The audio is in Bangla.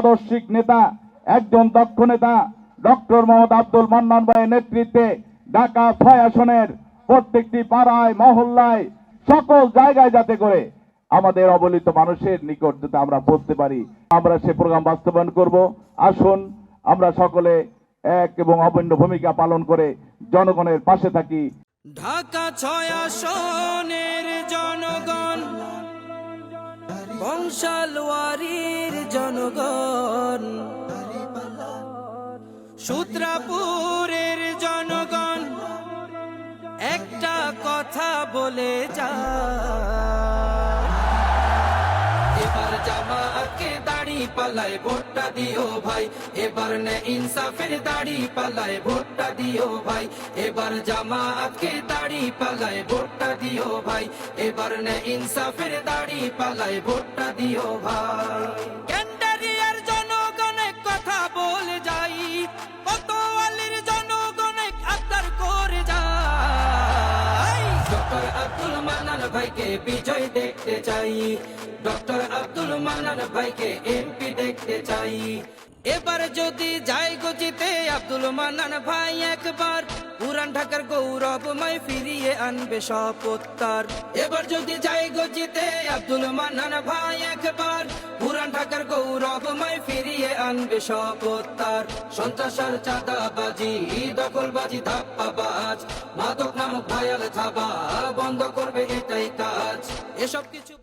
আদর্শিক নেতা, একজন দক্ষ নেতা, ডক্টর মোহাম্মদ আব্দুল মান্নান ভাইয়ের নেতৃত্বে ঢাকা ছয় আসনের প্রত্যেকটি পাড়ায়, মহল্লায়, সকল জায়গায় যাতে করে আমাদের অবলিত মানুষের নিকট যাতে আমরা পৌঁছতে পারি। আমরা সে প্রোগ্রাম বাস্তবায়ন করব। আসুন, আমরা সকলে এক এবং অভিন্ন ভূমিকা পালন করে জনগণের পাশে থাকি। ঢাকা ছয় আসনের জনগণ বংশালওয়ারির জনগণ। সূত্রাপুরের জনগণ একটা কথা বলে যা পালায় ভোটটা দিও ভাই। এবার নে ইনসাফের দাড়ি পালায় ভোটটা দিও ভাই। এবার জামাতকে দাড়ি পালায় ভোটটা দিও ভাই। এবার নে ইনসাফের দাড়ি পালায় ভোটটা দিও ভাই। ক্যান্ডারিয়ার জনগণে কথা বলে যাই। কতোয়ালির জনগণে আদার করে যাই। ডক্টর আব্দুল মান্নান ভাইকে বিজয় দেখতে চাই। ডক্টর আব্দুল মান্নান ভাইকে এমপি দেখতে চাই। এবার যদি যাই গজিতে আব্দুল মান্নান ভাই একবার, পুরান ঢাকার গৌরবময় ফিরিয়ে আনবে শপত্তার এবার যদি যাই গজিতে আব্দুল মান্নান ভাই একবার, পুরান ঢাকার গৌরবময় ফিরিয়ে আনবে সন্ত্রাসার চাঁদাবাজি, দখলবাজি, ধাপ্পাবাজ, মাদক নামক ভয়াল বন্ধ করবে এটাই কাজ। এসব কিছু